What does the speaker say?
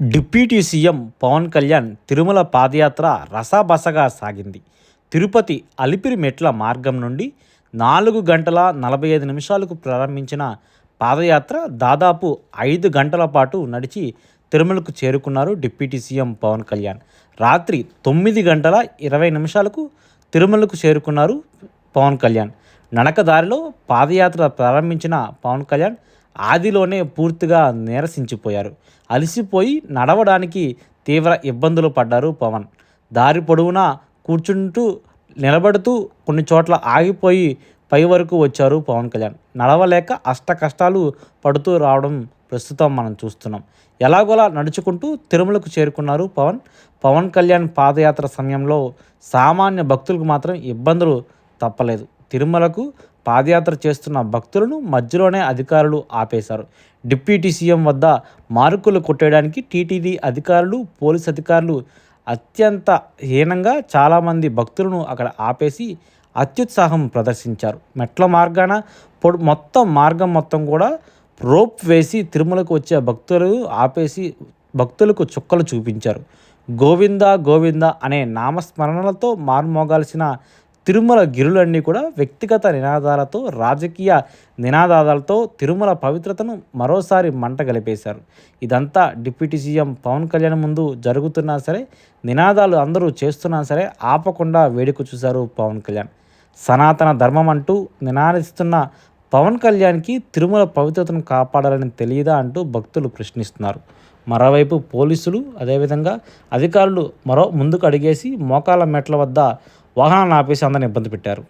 Deputy CM Pawan Kalyan Tirumala పాదయాత్ర రసాబసగా సాగింది. తిరుపతి అలిపిరి మెట్ల మార్గం నుండి నాలుగు గంటల నలభై ఐదు నిమిషాలకు ప్రారంభించిన పాదయాత్ర దాదాపు ఐదు గంటల పాటు నడిచి తిరుమలకు చేరుకున్నారు డిప్యూటీ సీఎం పవన్ కళ్యాణ్. రాత్రి తొమ్మిది గంటల ఇరవై నిమిషాలకు తిరుమలకు చేరుకున్నారు పవన్ కళ్యాణ్. నడకదారిలో పాదయాత్ర ప్రారంభించిన పవన్ కళ్యాణ్ ఆదిలోనే పూర్తిగా నీరసించిపోయారు. అలసిపోయి నడవడానికి తీవ్ర ఇబ్బందులు పడ్డారు పవన్. దారి పొడవునా కూర్చుంటూ నిలబడుతూ కొన్ని చోట్ల ఆగిపోయి పై వరకు వచ్చారు పవన్ కళ్యాణ్. నడవలేక అష్ట కష్టాలు పడుతూ రావడం ప్రస్తుతం మనం చూస్తున్నాం. ఎలాగోలా నడుచుకుంటూ తిరుమలకు చేరుకున్నారు పవన్. పవన్ కళ్యాణ్ పాదయాత్ర సమయంలో సామాన్య భక్తులకు మాత్రం ఇబ్బందులు తప్పలేదు. తిరుమలకు పాదయాత్ర చేస్తున్న భక్తులను మధ్యలోనే అధికారులు ఆపేశారు. డిప్యూటీ సీఎం వద్ద మార్కులు కొట్టేయడానికి టీటీడీ అధికారులు పోలీస్ అధికారులు అత్యంత హీనంగా చాలామంది భక్తులను అక్కడ ఆపేసి అత్యుత్సాహం ప్రదర్శించారు. మెట్ల మార్గాన పొడు మొత్తం మార్గం మొత్తం కూడా రోప్ వేసి తిరుమలకు వచ్చే భక్తులు ఆపేసి భక్తులకు చుక్కలు చూపించారు. గోవింద గోవింద అనే నామస్మరణలతో మార్మోగాల్సిన తిరుమల గిరులన్నీ కూడా వ్యక్తిగత నినాదాలతో రాజకీయ నినాదాలతో తిరుమల పవిత్రతను మరోసారి మంట గలిపేశారు. ఇదంతా డిప్యూటీ సీఎం పవన్ కళ్యాణ్ ముందు జరుగుతున్నా సరే నినాదాలు అందరూ చేస్తున్నా సరే ఆపకుండా వేడుక చూశారు పవన్ కళ్యాణ్. సనాతన ధర్మం అంటూ నినాదిస్తున్న పవన్ కళ్యాణ్కి తిరుమల పవిత్రతను కాపాడాలని తెలియదా అంటూ భక్తులు ప్రశ్నిస్తున్నారు. మరోవైపు పోలీసులు అదేవిధంగా అధికారులు మరో ముందుకు అడిగేసి మోకాల మెట్ల వద్ద వాహనాలను ఆపేసి అందరిని ఇబ్బంది పెట్టారు.